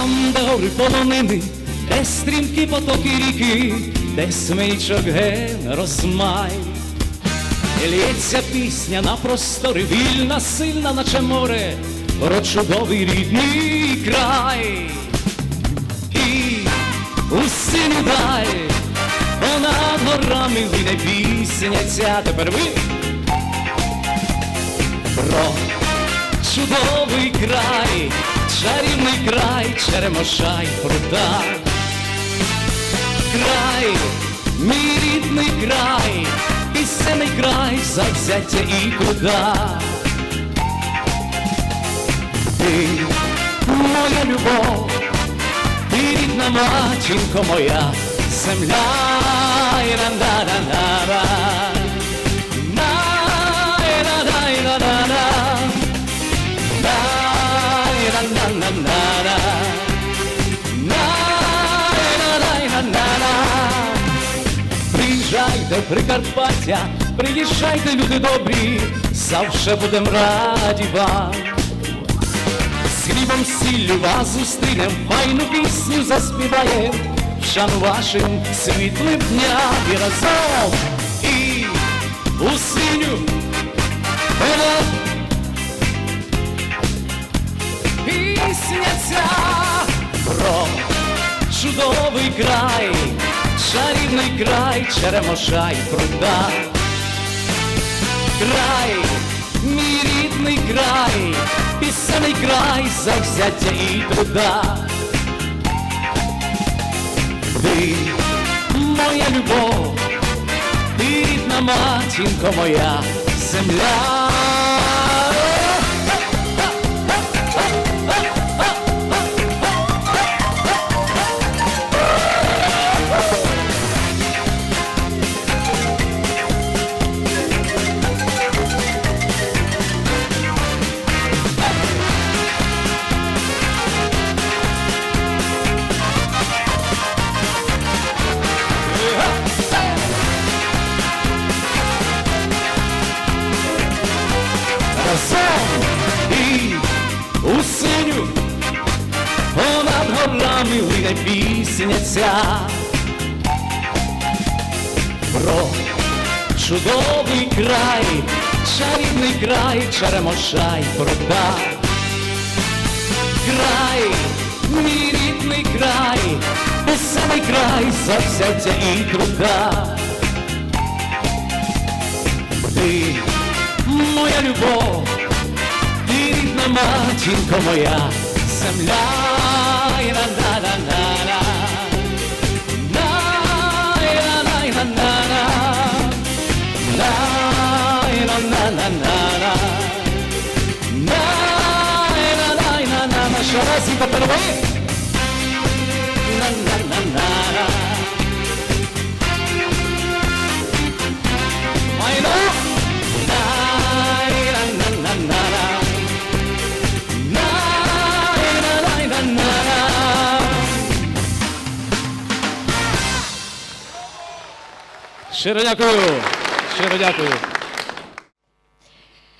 Там, де гори полонини, де стрімкі потоки ріки, де смичок ген розмай. Лється пісня на простори, вільна, сильна, наче море, про чудовий рідний край. І у синю даль, понад горами лине пісня ця тепер ви про чудовий край, чарівний край, черемоша й прута. Край, мій рідний край, пісенний край, завзяття і труда. Ти моя любов, ти рідна матінко моя, земля і на Прикарпаття, приїжджайте, люди добрі, завше будем раді вам. З хлібом сіллю вас зустрінем, файну пісню заспіваєм, шану вашим світлим дням і разом. І у синю Вона пісня ця про чудовий край, чарівний край, черемоша й пруда. Край, мій рідний край, пісений край, завзяття і труда. Ти моя любов, ти рідна матінко моя, земля. Лине пісня ця про чудовий край, чарівний край, черемоша й пруда. Край, мій рідний край, писаний край, завзяття і труда. Ти моя любов, ти рідна матінко моя, земля на на на ще раз і тепер ви на на на на на I know. Щиро дякую. Щиро дякую.